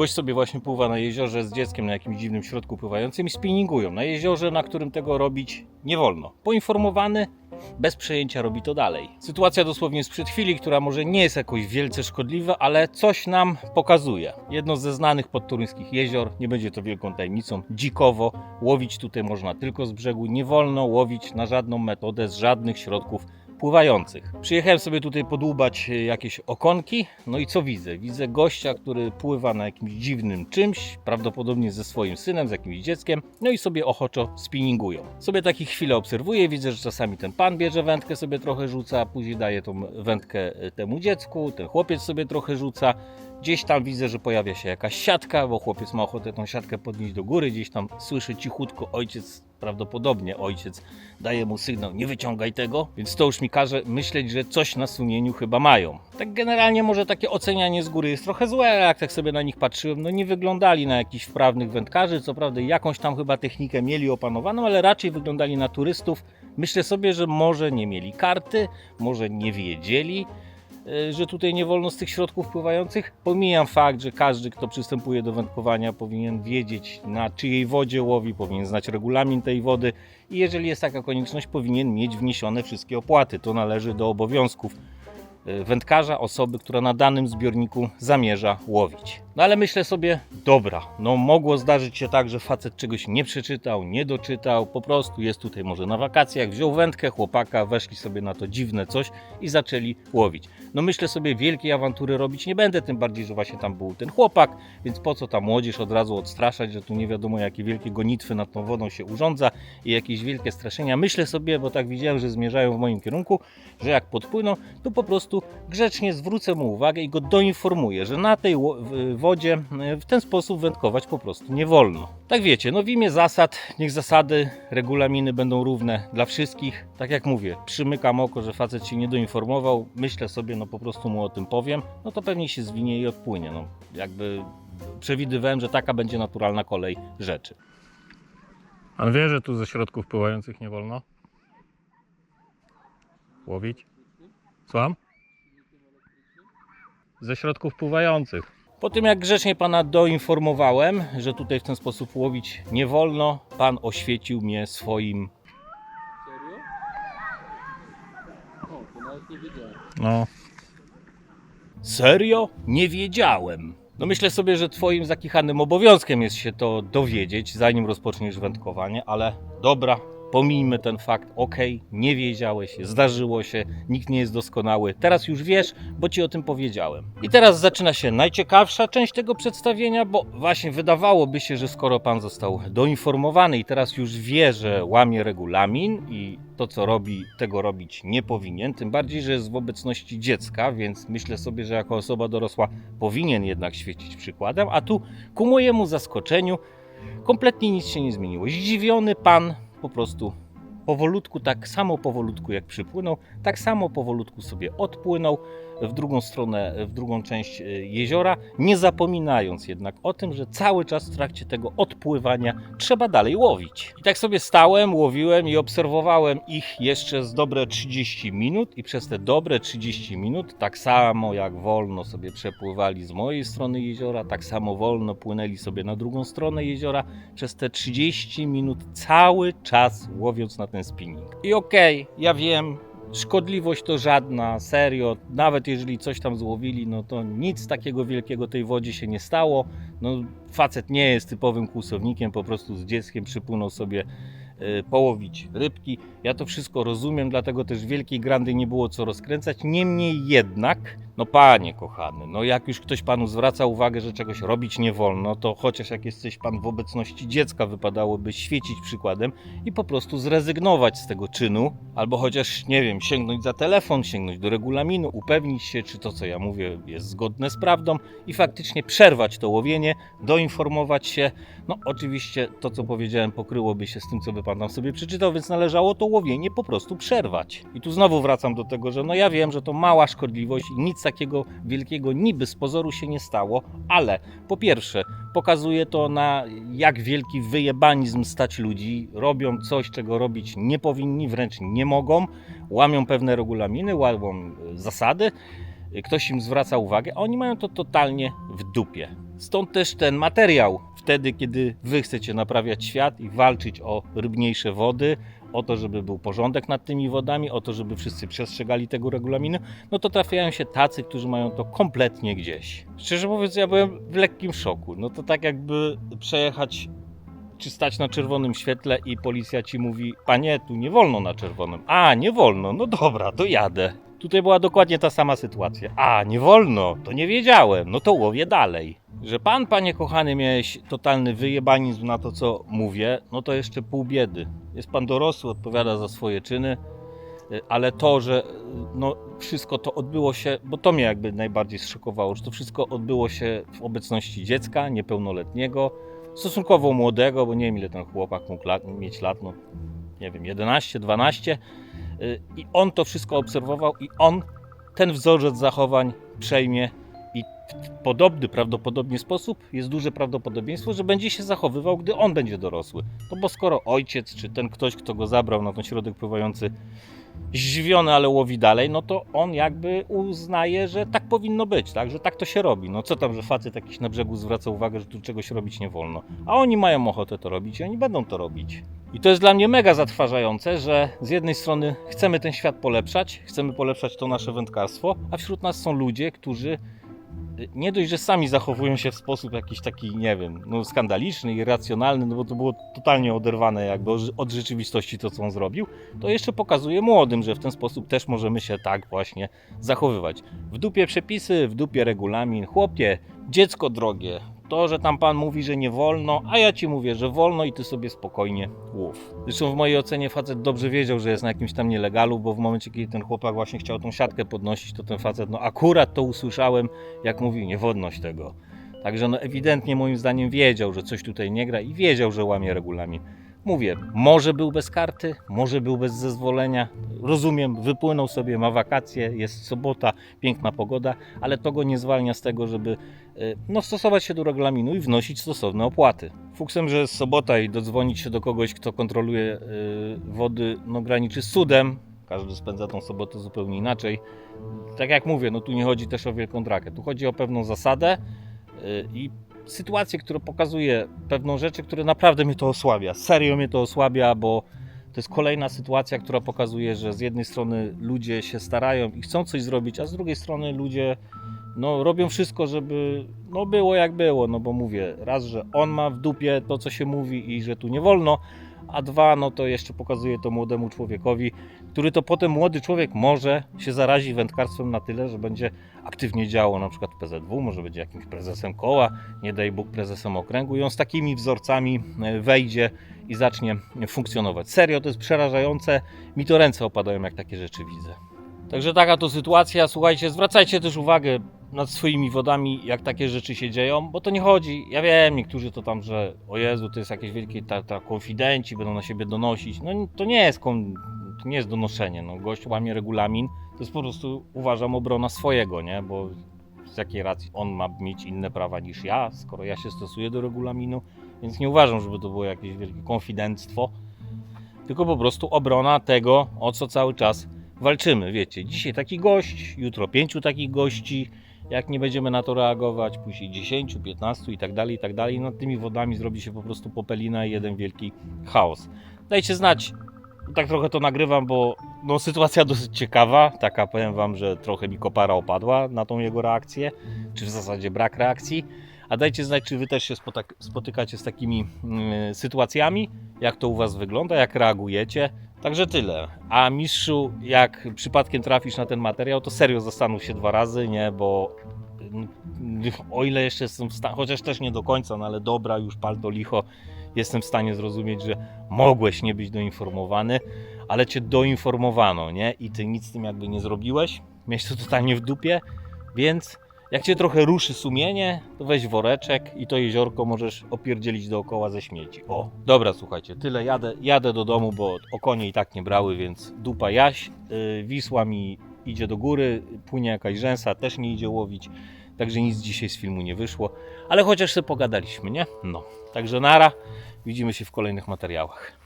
Gość sobie właśnie pływa na jeziorze z dzieckiem na jakimś dziwnym środku pływającym i spinningują na jeziorze, na którym tego robić nie wolno. Poinformowany, bez przejęcia robi to dalej. Sytuacja dosłownie sprzed chwili, która może nie jest jakoś wielce szkodliwa, ale coś nam pokazuje. Jedno ze znanych podturyńskich jezior, nie będzie to wielką tajemnicą, dzikowo. Łowić tutaj można tylko z brzegu, nie wolno łowić na żadną metodę z żadnych środków pływających. Przyjechałem sobie tutaj podłubać e, jakieś okonki, no i co widzę? Widzę gościa, który pływa na jakimś dziwnym czymś, prawdopodobnie ze swoim synem, z jakimś dzieckiem, no i sobie ochoczo spinningują. Sobie takie chwilę obserwuję, widzę, że czasami ten pan bierze wędkę, sobie trochę rzuca, później daje tą wędkę e, temu dziecku, ten chłopiec sobie trochę rzuca, Gdzieś tam widzę, że pojawia się jakaś siatka, bo chłopiec ma ochotę tą siatkę podnieść do góry. Gdzieś tam słyszy cichutko ojciec, prawdopodobnie ojciec, daje mu sygnał, nie wyciągaj tego. Więc to już mi każe myśleć, że coś na sumieniu chyba mają. Tak generalnie może takie ocenianie z góry jest trochę złe, ale jak tak sobie na nich patrzyłem, no nie wyglądali na jakichś wprawnych wędkarzy. Co prawda jakąś tam chyba technikę mieli opanowaną, ale raczej wyglądali na turystów. Myślę sobie, że może nie mieli karty, może nie wiedzieli, że tutaj nie wolno z tych środków pływających. Pomijam fakt, że każdy, kto przystępuje do wędkowania, powinien wiedzieć na czyjej wodzie łowi, powinien znać regulamin tej wody i jeżeli jest taka konieczność, powinien mieć wniesione wszystkie opłaty. To należy do obowiązków wędkarza, osoby, która na danym zbiorniku zamierza łowić. No ale myślę sobie, dobra, no mogło zdarzyć się tak, że facet czegoś nie przeczytał, nie doczytał, po prostu jest tutaj może na wakacjach, wziął wędkę, chłopaka, weszli sobie na to dziwne coś i zaczęli łowić. No myślę sobie, wielkiej awantury robić nie będę, tym bardziej, że właśnie tam był ten chłopak, więc po co ta młodzież od razu odstraszać, że tu nie wiadomo jakie wielkie gonitwy nad tą wodą się urządza i jakieś wielkie straszenia. Myślę sobie, bo tak widziałem, że zmierzają w moim kierunku, że jak podpłyną, to po prostu grzecznie zwrócę mu uwagę i go doinformuję, że na tej wodzie e, w ten sposób wędkować po prostu nie wolno. Tak wiecie, no w imię zasad, niech zasady, regulaminy będą równe dla wszystkich. Tak jak mówię, przymykam oko, że facet się nie doinformował, myślę sobie, no po prostu mu o tym powiem, no to pewnie się zwinie i odpłynie. No jakby przewidywałem, że taka będzie naturalna kolej rzeczy. Pan wie, że tu ze środków pływających nie wolno łowić? Słucham? Ze środków pływających. Po tym jak grzecznie pana doinformowałem, że tutaj w ten sposób łowić nie wolno, pan oświecił mnie swoim. Serio? O, to nawet nie wiedziałem. No. Serio? Nie wiedziałem. No myślę sobie, że twoim zakichanym obowiązkiem jest się to dowiedzieć, zanim rozpoczniesz wędkowanie, ale dobra, pomijmy ten fakt, okej, nie wiedziałeś, zdarzyło się, nikt nie jest doskonały, teraz już wiesz, bo ci o tym powiedziałem. I teraz zaczyna się najciekawsza część tego przedstawienia, bo właśnie wydawałoby się, że skoro pan został doinformowany i teraz już wie, że łamie regulamin i to co robi, tego robić nie powinien, tym bardziej, że jest w obecności dziecka, więc myślę sobie, że jako osoba dorosła powinien jednak świecić przykładem, a tu ku mojemu zaskoczeniu kompletnie nic się nie zmieniło. Zdziwiony pan po prostu powolutku, tak samo powolutku jak przypłynął, tak samo powolutku sobie odpłynął w drugą stronę, w drugą część e, jeziora, nie zapominając jednak o tym, że cały czas w trakcie tego odpływania trzeba dalej łowić. I tak sobie stałem, łowiłem i obserwowałem ich jeszcze z dobre 30 minut i przez te dobre 30 minut, tak samo jak wolno sobie przepływali z mojej strony jeziora, tak samo wolno płynęli sobie na drugą stronę jeziora przez te 30 minut cały czas łowiąc na ten spinning. I okej, ja wiem, Szkodliwość to żadna, serio. Nawet jeżeli coś tam złowili, no to nic takiego wielkiego tej wodzie się nie stało. No, facet nie jest typowym kłusownikiem, po prostu z dzieckiem przypłynął sobie e, połowić rybki. Ja to wszystko rozumiem, dlatego też wielkiej grandy nie było co rozkręcać. Niemniej jednak, no panie kochany, no jak już ktoś panu zwraca uwagę, że czegoś robić nie wolno, to chociaż jak jesteś pan w obecności dziecka, wypadałoby świecić przykładem i po prostu zrezygnować z tego czynu, albo chociaż, nie wiem, sięgnąć za telefon, sięgnąć do regulaminu, upewnić się, czy to, co ja mówię, jest zgodne z prawdą i faktycznie przerwać to łowienie, doinformować się. No, oczywiście to, co powiedziałem, pokryłoby się z tym, co by pan tam sobie przeczytał, więc należało to łowienie po prostu przerwać. I tu znowu wracam do tego, że no ja wiem, że to mała szkodliwość i nic wielkiego niby z pozoru się nie stało, ale po pierwsze, pokazuje to na jak wielki wyjebanizm stać ludzi. Robią coś, czego robić nie powinni, wręcz nie mogą. Łamią pewne regulaminy, łamią e, zasady. Ktoś im zwraca uwagę, a oni mają to totalnie w dupie. Stąd też ten materiał. Wtedy, kiedy wy chcecie naprawiać świat i walczyć o rybniejsze wody, o to, żeby był porządek nad tymi wodami, o to, żeby wszyscy przestrzegali tego regulaminu, no to trafiają się tacy, którzy mają to kompletnie gdzieś. Szczerze mówiąc, ja byłem w lekkim szoku. No to tak jakby przejechać czy stać na czerwonym świetle i policja ci mówi, panie, tu nie wolno na czerwonym. A, nie wolno, no dobra, to jadę. Tutaj była dokładnie ta sama sytuacja. A, nie wolno, to nie wiedziałem, no to łowię dalej. Że pan, panie kochany, miałeś totalny wyjebanizm na to, co mówię, no to jeszcze pół biedy. Jest pan dorosły, odpowiada za swoje czyny, y, ale to, że y, no, wszystko to odbyło się, bo to mnie jakby najbardziej zszokowało, że to wszystko odbyło się w obecności dziecka niepełnoletniego, stosunkowo młodego, bo nie wiem ile ten chłopak mógł lat, mieć lat, no nie wiem, 11, 12 y, i on to wszystko obserwował i on ten wzorzec zachowań przejmie i w podobny prawdopodobnie sposób jest duże prawdopodobieństwo, że będzie się zachowywał, gdy on będzie dorosły. No bo skoro ojciec czy ten ktoś, kto go zabrał na ten środek pływający zdziwiony, ale łowi dalej, no to on jakby uznaje, że tak powinno być, tak, że tak to się robi. No co tam, że facet jakiś na brzegu zwraca uwagę, że tu czegoś robić nie wolno. A oni mają ochotę to robić i oni będą to robić. I to jest dla mnie mega zatrważające, że z jednej strony chcemy ten świat polepszać, chcemy polepszać to nasze wędkarstwo, a wśród nas są ludzie, którzy nie dość, że sami zachowują się w sposób jakiś taki, nie wiem, no skandaliczny, irracjonalny, no bo to było totalnie oderwane jakby od- rzeczywistości to, co on zrobił, to jeszcze pokazuje młodym, że w ten sposób też możemy się tak właśnie zachowywać. W dupie przepisy, w dupie regulamin. Chłopie, dziecko drogie, to, że tam pan mówi, że nie wolno, a ja ci mówię, że wolno i ty sobie spokojnie łów. Zresztą w mojej ocenie facet dobrze wiedział, że jest na jakimś tam nielegalu, bo w momencie, kiedy ten chłopak właśnie chciał tą siatkę podnosić, to ten facet, no akurat to usłyszałem, jak mówił, nie wodność tego. Także no ewidentnie moim zdaniem wiedział, że coś tutaj nie gra i wiedział, że łamie regulamin. Mówię, może był bez karty, może był bez zezwolenia. Rozumiem, wypłynął sobie, ma wakacje, jest sobota, piękna pogoda, ale to go nie zwalnia z tego, żeby y, no, stosować się do regulaminu i wnosić stosowne opłaty. Fuksem, że jest sobota i dodzwonić się do kogoś, kto kontroluje y, wody, no graniczy z cudem. Każdy spędza tą sobotę zupełnie inaczej. Tak jak mówię, no tu nie chodzi też o wielką drakę. Tu chodzi o pewną zasadę y, i sytuację, która pokazuje pewną rzeczy, które naprawdę mnie to osłabia. Serio mnie to osłabia, bo to jest kolejna sytuacja, która pokazuje, że z jednej strony ludzie się starają i chcą coś zrobić, a z drugiej strony ludzie no, robią wszystko, żeby no, było jak było. No bo mówię, raz, że on ma w dupie to, co się mówi i że tu nie wolno, a dwa, no to jeszcze pokazuje to młodemu człowiekowi, który to potem młody człowiek może się zarazi wędkarstwem na tyle, że będzie aktywnie działał na przykład w PZW, może będzie jakimś prezesem koła, nie daj Bóg prezesem okręgu i on z takimi wzorcami e, wejdzie i zacznie funkcjonować. Serio, to jest przerażające. Mi to ręce opadają, jak takie rzeczy widzę. Także taka to sytuacja. Słuchajcie, zwracajcie też uwagę nad swoimi wodami, jak takie rzeczy się dzieją, bo to nie chodzi. Ja wiem, niektórzy to tam, że o Jezu, to jest jakieś wielkie ta, ta konfidenci, będą na siebie donosić. No to nie jest, kon, to nie jest donoszenie. No, gość łamie regulamin. To jest po prostu, uważam, obrona swojego, nie? Bo z jakiej racji on ma mieć inne prawa niż ja, skoro ja się stosuję do regulaminu. Więc nie uważam, żeby to było jakieś wielkie konfidenctwo, tylko po prostu obrona tego, o co cały czas walczymy. Wiecie, dzisiaj taki gość, jutro pięciu takich gości. Jak nie będziemy na to reagować, później 10, 15 i tak dalej, i tak dalej, nad tymi wodami zrobi się po prostu popelina i jeden wielki chaos. Dajcie znać, tak trochę to nagrywam, bo no, sytuacja dosyć ciekawa. Taka powiem Wam, że trochę mi kopara opadła na tą jego reakcję, czy w zasadzie brak reakcji. A dajcie znać, czy Wy też się spotykacie z takimi mm, sytuacjami, jak to u Was wygląda, jak reagujecie. Także tyle. A mistrzu, jak przypadkiem trafisz na ten materiał, to serio zastanów się dwa razy, nie, bo mm, o ile jeszcze jestem w stanie, chociaż też nie do końca, no ale dobra, już pal to licho, jestem w stanie zrozumieć, że mogłeś nie być doinformowany, ale cię doinformowano, nie? I ty nic z tym jakby nie zrobiłeś, miałeś to totalnie w dupie, więc jak cię trochę ruszy sumienie, to weź woreczek i to jeziorko możesz opierdzielić dookoła ze śmieci. O, dobra, słuchajcie, tyle, jadę, jadę do domu, bo o konie i tak nie brały, więc dupa jaś, yy, Wisła mi idzie do góry, płynie jakaś rzęsa, też nie idzie łowić, także nic dzisiaj z filmu nie wyszło, ale chociaż sobie pogadaliśmy, nie? No, także nara, widzimy się w kolejnych materiałach.